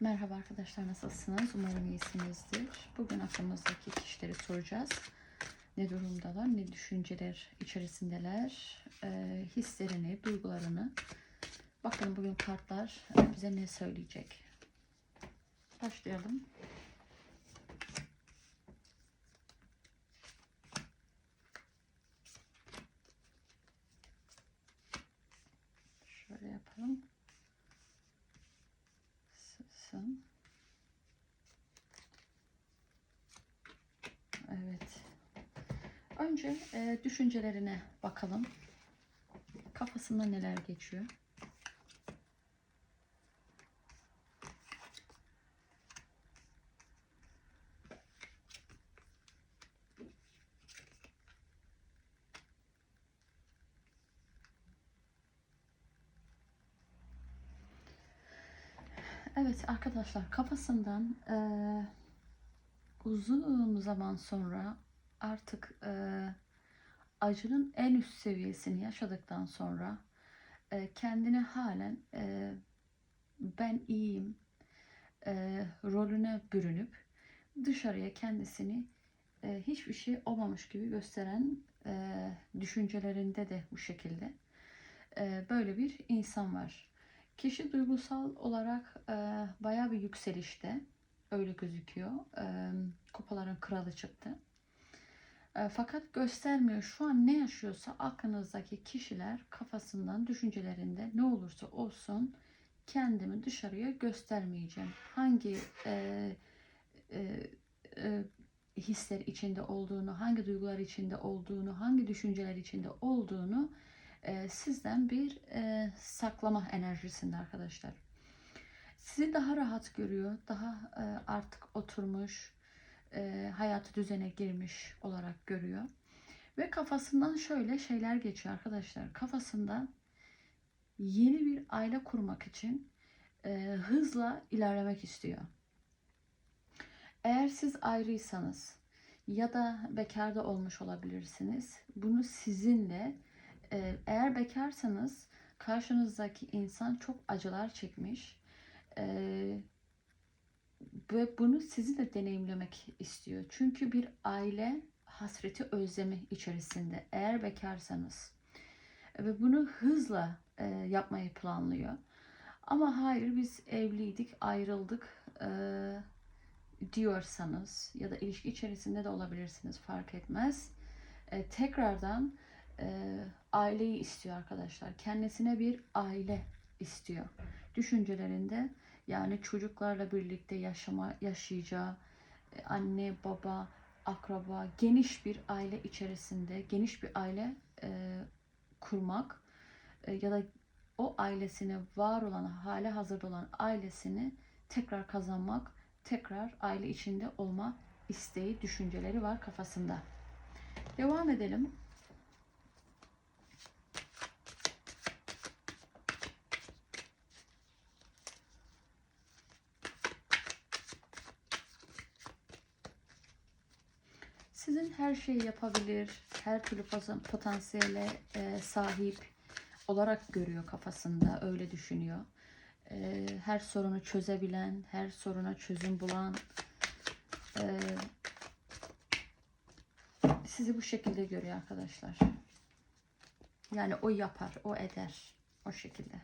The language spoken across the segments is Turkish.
Merhaba arkadaşlar nasılsınız? Umarım iyisinizdir. Bugün aklımızdaki kişileri soracağız. Ne durumdalar, ne düşünceler içerisindeler, e, hislerini, duygularını. Bakalım bugün kartlar bize ne söyleyecek. Başlayalım. Şöyle yapalım. Sısın. Evet. Önce e, düşüncelerine bakalım. Kafasında neler geçiyor? Evet arkadaşlar kafasından eee, uzun zaman sonra artık eee, acının en üst seviyesini yaşadıktan sonra eee, kendine halen eee, ben iyiyim eee, rolüne bürünüp dışarıya kendisini eee, hiçbir şey olmamış gibi gösteren eee, düşüncelerinde de bu şekilde eee, böyle bir insan var. Kişi duygusal olarak e, bayağı bir yükselişte. Öyle gözüküyor. E, kupaların kralı çıktı. E, fakat göstermiyor. Şu an ne yaşıyorsa aklınızdaki kişiler kafasından, düşüncelerinde ne olursa olsun kendimi dışarıya göstermeyeceğim. Hangi e, e, e, hisler içinde olduğunu, hangi duygular içinde olduğunu, hangi düşünceler içinde olduğunu e, sizden bir e, saklama enerjisinde arkadaşlar. Sizi daha rahat görüyor, daha e, artık oturmuş, e, hayatı düzene girmiş olarak görüyor. Ve kafasından şöyle şeyler geçiyor arkadaşlar. Kafasında yeni bir aile kurmak için e, hızla ilerlemek istiyor. Eğer siz ayrıysanız ya da bekarda olmuş olabilirsiniz. Bunu sizinle ee, eğer bekarsanız karşınızdaki insan çok acılar çekmiş ee, ve bunu sizi de deneyimlemek istiyor. Çünkü bir aile hasreti özlemi içerisinde eğer bekarsanız ve bunu hızla e, yapmayı planlıyor. Ama hayır biz evliydik, ayrıldık e, diyorsanız ya da ilişki içerisinde de olabilirsiniz fark etmez. E, tekrardan e, aileyi istiyor arkadaşlar. Kendisine bir aile istiyor. Düşüncelerinde yani çocuklarla birlikte yaşama yaşayacağı e, anne, baba, akraba, geniş bir aile içerisinde geniş bir aile e, kurmak e, ya da o ailesine var olan, hale hazırda olan ailesini tekrar kazanmak, tekrar aile içinde olma isteği, düşünceleri var kafasında. Devam edelim. Sizin her şeyi yapabilir, her türlü potansiyele e, sahip olarak görüyor kafasında, öyle düşünüyor. E, her sorunu çözebilen, her soruna çözüm bulan, e, sizi bu şekilde görüyor arkadaşlar. Yani o yapar, o eder, o şekilde.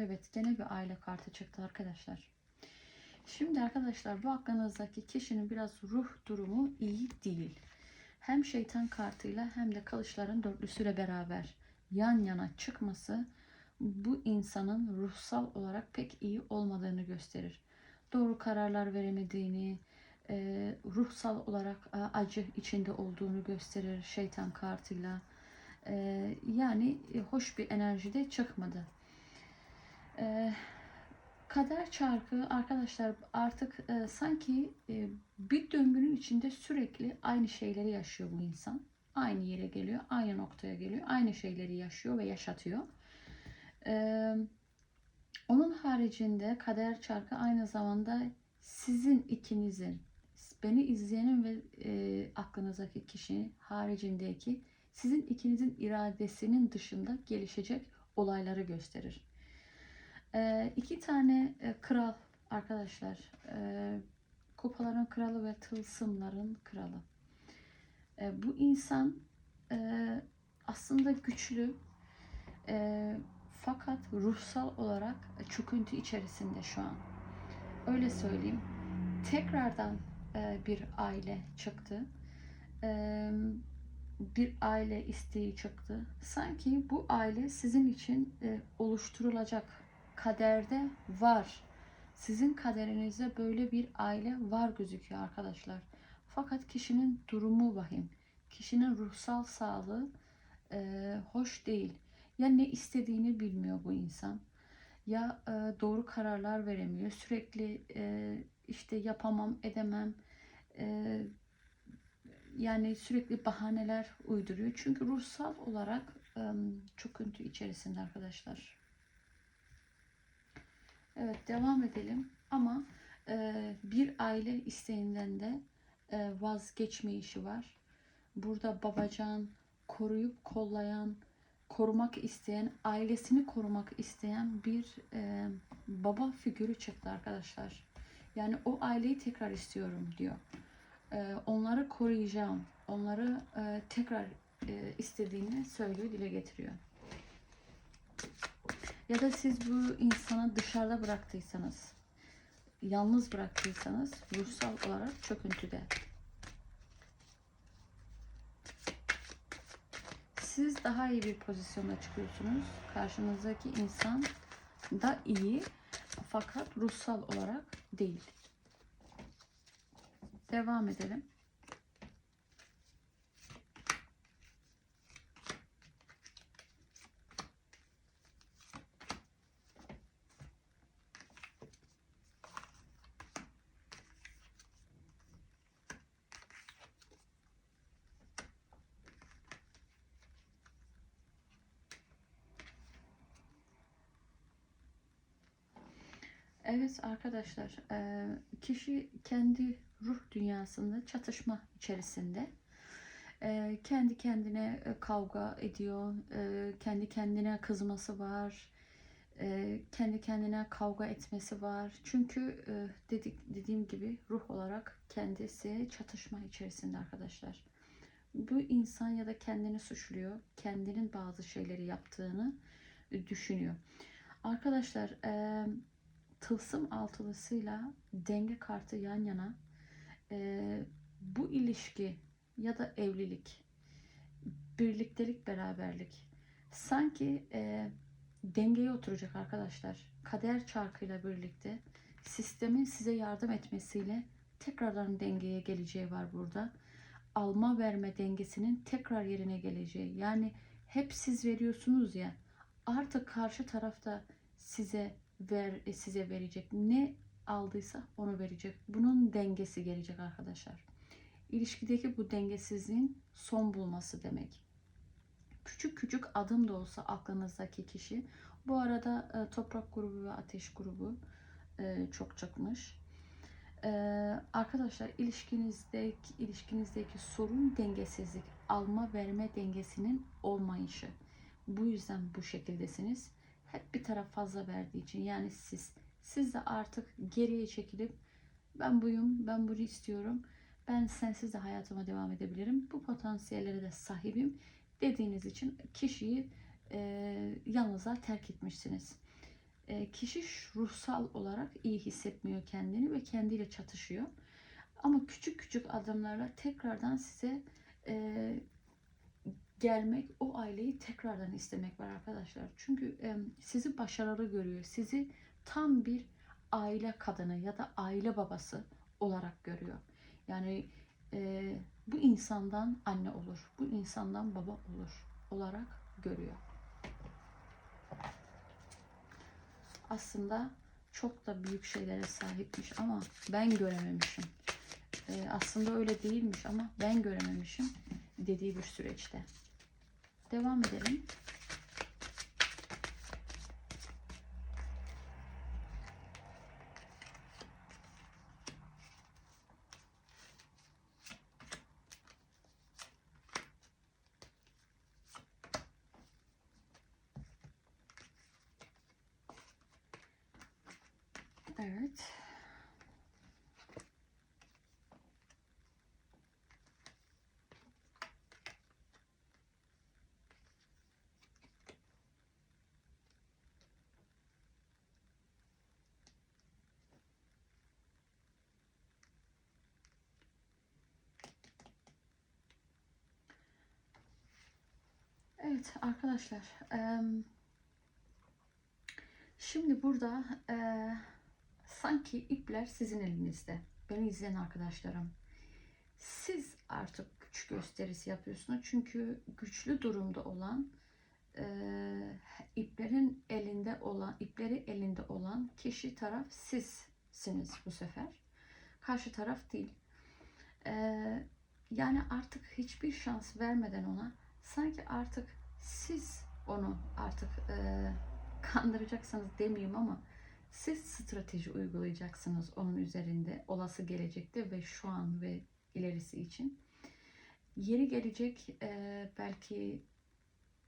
Evet gene bir aile kartı çıktı arkadaşlar. Şimdi arkadaşlar bu aklınızdaki kişinin biraz ruh durumu iyi değil. Hem şeytan kartıyla hem de kılıçların dörtlüsüyle beraber yan yana çıkması bu insanın ruhsal olarak pek iyi olmadığını gösterir. Doğru kararlar veremediğini, e, ruhsal olarak e, acı içinde olduğunu gösterir şeytan kartıyla. E, yani hoş bir enerjide çıkmadı. Ee, Kader çarkı arkadaşlar artık e, sanki e, bir döngünün içinde sürekli aynı şeyleri yaşıyor bu insan. Aynı yere geliyor, aynı noktaya geliyor, aynı şeyleri yaşıyor ve yaşatıyor. E, onun haricinde kader çarkı aynı zamanda sizin ikinizin, beni izleyenin ve e, aklınızdaki kişinin haricindeki sizin ikinizin iradesinin dışında gelişecek olayları gösterir. E, iki tane e, kral arkadaşlar, e, kupaların kralı ve tılsımların kralı. E, bu insan e, aslında güçlü, e, fakat ruhsal olarak çöküntü içerisinde şu an. Öyle söyleyeyim. Tekrardan bir aile çıktı. Bir aile isteği çıktı. Sanki bu aile sizin için oluşturulacak kaderde var. Sizin kaderinizde böyle bir aile var gözüküyor arkadaşlar. Fakat kişinin durumu vahim. Kişinin ruhsal sağlığı e, hoş değil. Ya ne istediğini bilmiyor bu insan. Ya e, doğru kararlar veremiyor. Sürekli e, işte yapamam, edemem. E, yani sürekli bahaneler uyduruyor. Çünkü ruhsal olarak e, çöküntü içerisinde arkadaşlar. Evet devam edelim. Ama e, bir aile isteğinden de e, vazgeçme işi var. Burada babacan, koruyup kollayan, korumak isteyen, ailesini korumak isteyen bir e, baba figürü çıktı arkadaşlar. Yani o aileyi tekrar istiyorum diyor. E, onları koruyacağım, onları e, tekrar e, istediğini söylüyor, dile getiriyor. Ya da siz bu insanı dışarıda bıraktıysanız, yalnız bıraktıysanız ruhsal olarak çöküntüde. siz daha iyi bir pozisyona çıkıyorsunuz. Karşınızdaki insan da iyi fakat ruhsal olarak değil. Devam edelim. Evet arkadaşlar, e, kişi kendi ruh dünyasında çatışma içerisinde. E, kendi kendine e, kavga ediyor, kendi kendine kızması var, kendi kendine kavga etmesi var. Çünkü dedik dediğim gibi ruh olarak kendisi çatışma içerisinde arkadaşlar. Bu insan ya da kendini suçluyor, kendinin bazı şeyleri yaptığını düşünüyor. Arkadaşlar, tılsım altılısıyla denge kartı yan yana e, bu ilişki ya da evlilik, birliktelik, beraberlik sanki e, dengeye oturacak arkadaşlar. Kader çarkıyla birlikte sistemin size yardım etmesiyle tekrardan dengeye geleceği var burada. Alma verme dengesinin tekrar yerine geleceği. Yani hep siz veriyorsunuz ya artık karşı tarafta size ver, e, size verecek. Ne aldıysa onu verecek. Bunun dengesi gelecek arkadaşlar. İlişkideki bu dengesizliğin son bulması demek. Küçük küçük adım da olsa aklınızdaki kişi. Bu arada e, toprak grubu ve ateş grubu e, çok çıkmış. Arkadaşlar ilişkinizdeki ilişkinizdeki sorun dengesizlik, alma verme dengesinin olmayışı. Bu yüzden bu şekildesiniz hep bir taraf fazla verdiği için yani siz siz de artık geriye çekilip ben buyum, ben bunu istiyorum. Ben sensiz de hayatıma devam edebilirim. Bu potansiyellere de sahibim dediğiniz için kişiyi e, yalnızlığa terk etmişsiniz. E, kişi ruhsal olarak iyi hissetmiyor kendini ve kendiyle çatışıyor. Ama küçük küçük adımlarla tekrardan size e, gelmek, o aileyi tekrardan istemek var arkadaşlar. Çünkü e, sizi başarılı görüyor. Sizi tam bir aile kadını ya da aile babası olarak görüyor. Yani e, bu insandan anne olur, bu insandan baba olur olarak görüyor. Aslında çok da büyük şeylere sahipmiş ama ben görememişim. Ee, aslında öyle değilmiş ama ben görememişim dediği bir süreçte. Devam edelim. Evet. Evet arkadaşlar. Şimdi burada eee, sanki ipler sizin elinizde. Beni izleyen arkadaşlarım. Siz artık güç gösterisi yapıyorsunuz. Çünkü güçlü durumda olan eee, iplerin elinde olan, ipleri elinde olan kişi taraf sizsiniz bu sefer. Karşı taraf değil. Eee, yani artık hiçbir şans vermeden ona sanki artık siz onu artık eee kandıracaksınız demeyeyim ama siz strateji uygulayacaksınız onun üzerinde olası gelecekte ve şu an ve ilerisi için. Yeri gelecek e, belki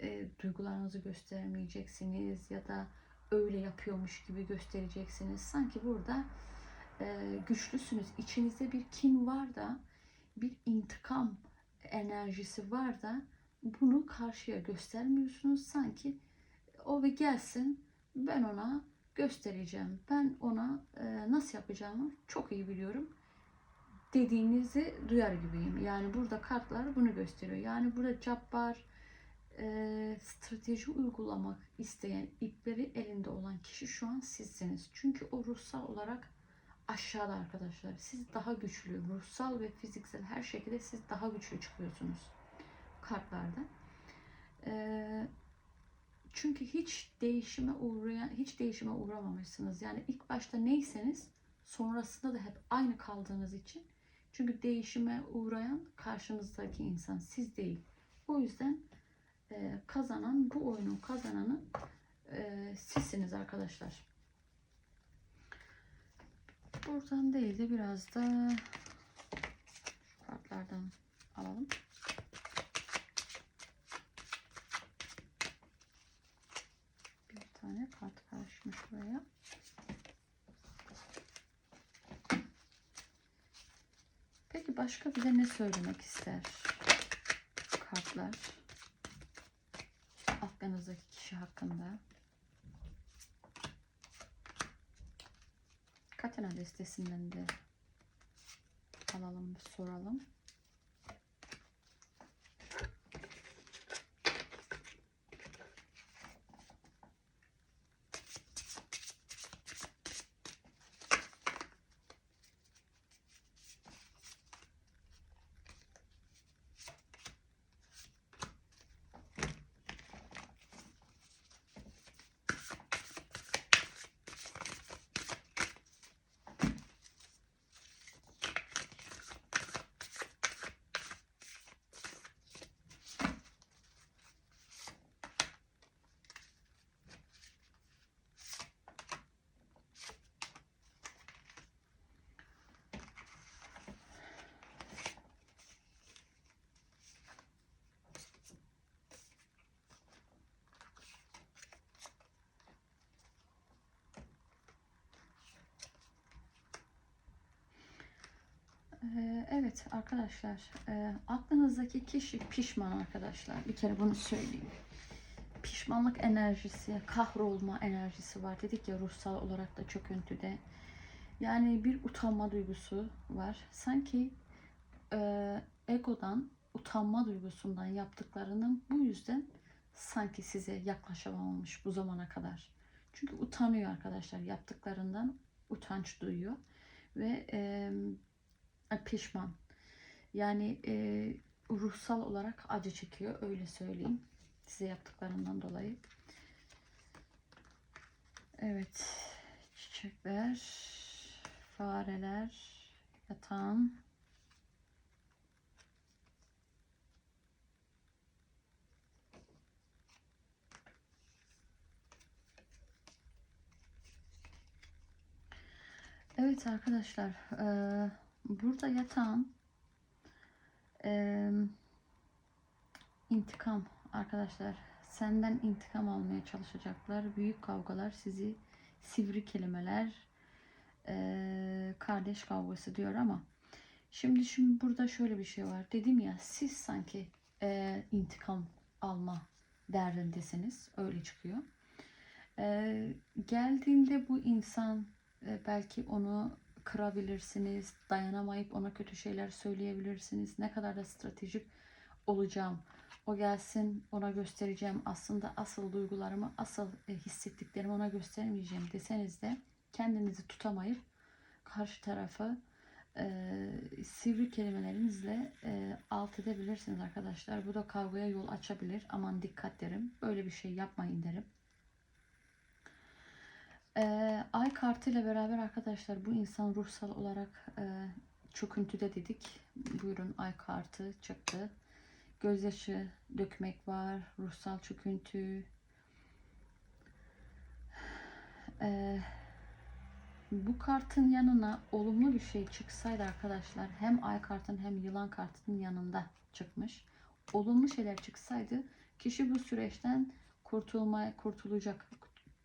e, duygularınızı göstermeyeceksiniz ya da öyle yapıyormuş gibi göstereceksiniz. Sanki burada e, güçlüsünüz. İçinizde bir kin var da bir intikam enerjisi var da bunu karşıya göstermiyorsunuz. Sanki o bir gelsin ben ona göstereceğim. Ben ona e, nasıl yapacağımı çok iyi biliyorum dediğinizi duyar gibiyim. Yani burada kartlar bunu gösteriyor. Yani burada cabbar e, strateji uygulamak isteyen ipleri elinde olan kişi şu an sizsiniz. Çünkü o ruhsal olarak aşağıda arkadaşlar. Siz daha güçlü, ruhsal ve fiziksel her şekilde siz daha güçlü çıkıyorsunuz kartlarda. Eee çünkü hiç değişime uğrayan, hiç değişime uğramamışsınız. Yani ilk başta neyseniz sonrasında da hep aynı kaldığınız için. Çünkü değişime uğrayan karşınızdaki insan siz değil. O yüzden e, kazanan bu oyunun kazananı e, sizsiniz arkadaşlar. Buradan değil de biraz da kartlardan alalım. Bir tane kart karışmış buraya. Peki başka bize ne söylemek ister kartlar? Aklınızdaki kişi hakkında. Katana destesinden de alalım, soralım. Ee, Evet arkadaşlar, e, aklınızdaki kişi pişman arkadaşlar. Bir kere bunu söyleyeyim. Pişmanlık enerjisi, kahrolma enerjisi var. Dedik ya ruhsal olarak da çöküntüde. Yani bir utanma duygusu var. Sanki e, egodan, utanma duygusundan yaptıklarının bu yüzden sanki size yaklaşamamış bu zamana kadar. Çünkü utanıyor arkadaşlar. Yaptıklarından utanç duyuyor. Ve e, pişman. Yani e, ruhsal olarak acı çekiyor öyle söyleyeyim size yaptıklarından dolayı. Evet. Çiçekler, fareler, yatağın. Evet arkadaşlar, eee, burada yatağın eee, intikam arkadaşlar. Senden intikam almaya çalışacaklar. Büyük kavgalar sizi sivri kelimeler eee, kardeş kavgası diyor ama şimdi şimdi burada şöyle bir şey var. Dedim ya siz sanki eee, intikam alma derdindesiniz. Öyle çıkıyor. Eee, geldiğinde bu insan e, belki onu kırabilirsiniz, dayanamayıp ona kötü şeyler söyleyebilirsiniz. Ne kadar da stratejik olacağım. O gelsin ona göstereceğim. Aslında asıl duygularımı, asıl e, hissettiklerimi ona göstermeyeceğim deseniz de kendinizi tutamayıp karşı tarafı e, sivri kelimelerinizle e, alt edebilirsiniz arkadaşlar. Bu da kavgaya yol açabilir. Aman dikkat derim. Böyle bir şey yapmayın derim. Ee, ay kartı ile beraber arkadaşlar bu insan ruhsal olarak e, çöküntüde dedik. Buyurun ay kartı çıktı. Gözyaşı dökmek var. Ruhsal çöküntü. Ee, bu kartın yanına olumlu bir şey çıksaydı arkadaşlar hem ay kartın hem yılan kartının yanında çıkmış. Olumlu şeyler çıksaydı kişi bu süreçten kurtulmaya kurtulacak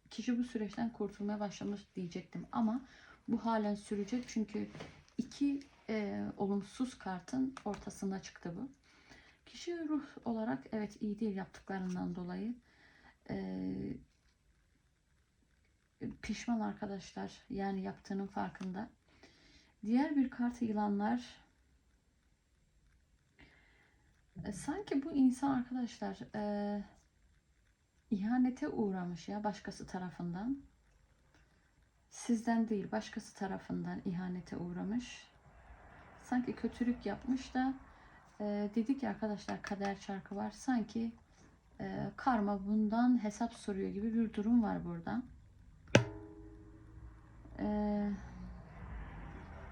kişi bu süreçten kurtulmaya başlamış diyecektim ama bu halen sürecek çünkü iki e, olumsuz kartın ortasında çıktı bu. Kişi ruh olarak evet iyi değil yaptıklarından dolayı. E, pişman arkadaşlar yani yaptığının farkında. Diğer bir kart yılanlar. E, sanki bu insan arkadaşlar e, ihanete uğramış ya başkası tarafından. Sizden değil başkası tarafından ihanete uğramış. Sanki kötülük yapmış da e, dedik ya arkadaşlar kader çarkı var. Sanki e, karma bundan hesap soruyor gibi bir durum var burada. E,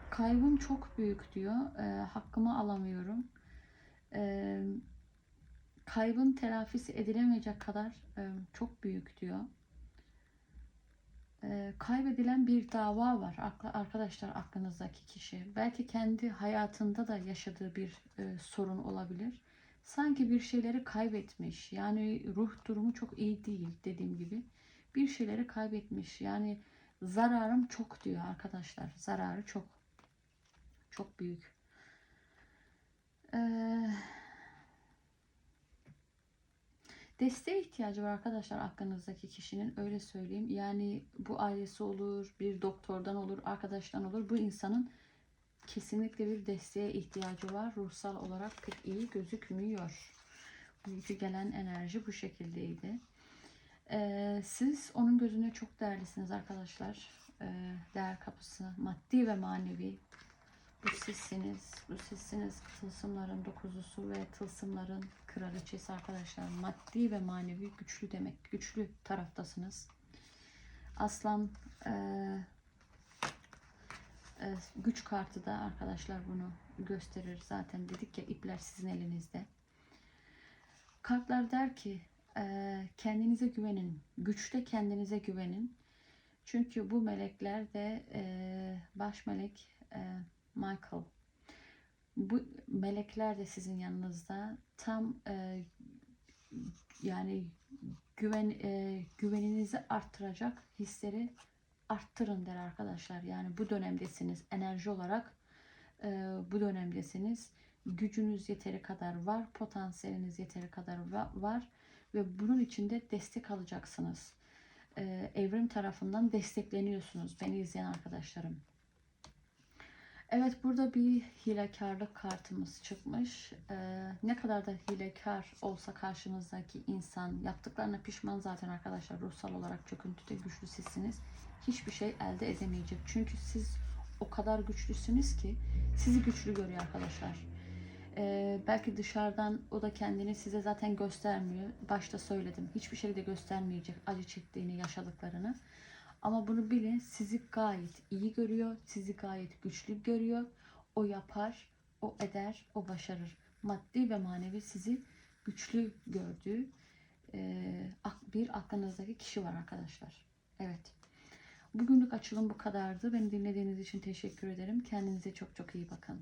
kaybım çok büyük diyor. E, hakkımı alamıyorum. E, kaybın telafisi edilemeyecek kadar e, çok büyük diyor. E, kaybedilen bir dava var arkadaşlar aklınızdaki kişi. Belki kendi hayatında da yaşadığı bir e, sorun olabilir. Sanki bir şeyleri kaybetmiş. Yani ruh durumu çok iyi değil dediğim gibi. Bir şeyleri kaybetmiş. Yani zararım çok diyor arkadaşlar. Zararı çok. Çok büyük. Eee Desteğe ihtiyacı var arkadaşlar aklınızdaki kişinin öyle söyleyeyim. Yani bu ailesi olur, bir doktordan olur, arkadaştan olur. Bu insanın kesinlikle bir desteğe ihtiyacı var. Ruhsal olarak pek iyi gözükmüyor. Bugünkü gelen enerji bu şekildeydi. Ee, siz onun gözünde çok değerlisiniz arkadaşlar. Ee, değer kapısı maddi ve manevi. Bu sizsiniz. Bu sizsiniz. Tılsımların dokuzusu ve tılsımların kraliçesi arkadaşlar. Maddi ve manevi güçlü demek. Güçlü taraftasınız. Aslan e, e, güç kartı da arkadaşlar bunu gösterir. Zaten dedik ya ipler sizin elinizde. Kartlar der ki e, kendinize güvenin. Güçte kendinize güvenin. Çünkü bu melekler de e, baş melek e, Michael. Bu melekler de sizin yanınızda tam e, yani güven e, güveninizi arttıracak hisleri arttırın der arkadaşlar. Yani bu dönemdesiniz enerji olarak e, bu dönemdesiniz. Gücünüz yeteri kadar var, potansiyeliniz yeteri kadar va- var ve bunun için de destek alacaksınız. E, evrim tarafından destekleniyorsunuz beni izleyen arkadaşlarım. Evet burada bir hilekarlık kartımız çıkmış. Ee, ne kadar da hilekar olsa karşınızdaki insan yaptıklarına pişman zaten arkadaşlar ruhsal olarak çöküntüde güçlü sizsiniz. Hiçbir şey elde edemeyecek. Çünkü siz o kadar güçlüsünüz ki sizi güçlü görüyor arkadaşlar. Ee, belki dışarıdan o da kendini size zaten göstermiyor. Başta söyledim. Hiçbir şey de göstermeyecek acı çektiğini, yaşadıklarını. Ama bunu bilin sizi gayet iyi görüyor, sizi gayet güçlü görüyor. O yapar, o eder, o başarır. Maddi ve manevi sizi güçlü gördüğü e, ak- bir aklınızdaki kişi var arkadaşlar. Evet. Bugünlük açılım bu kadardı. Beni dinlediğiniz için teşekkür ederim. Kendinize çok çok iyi bakın.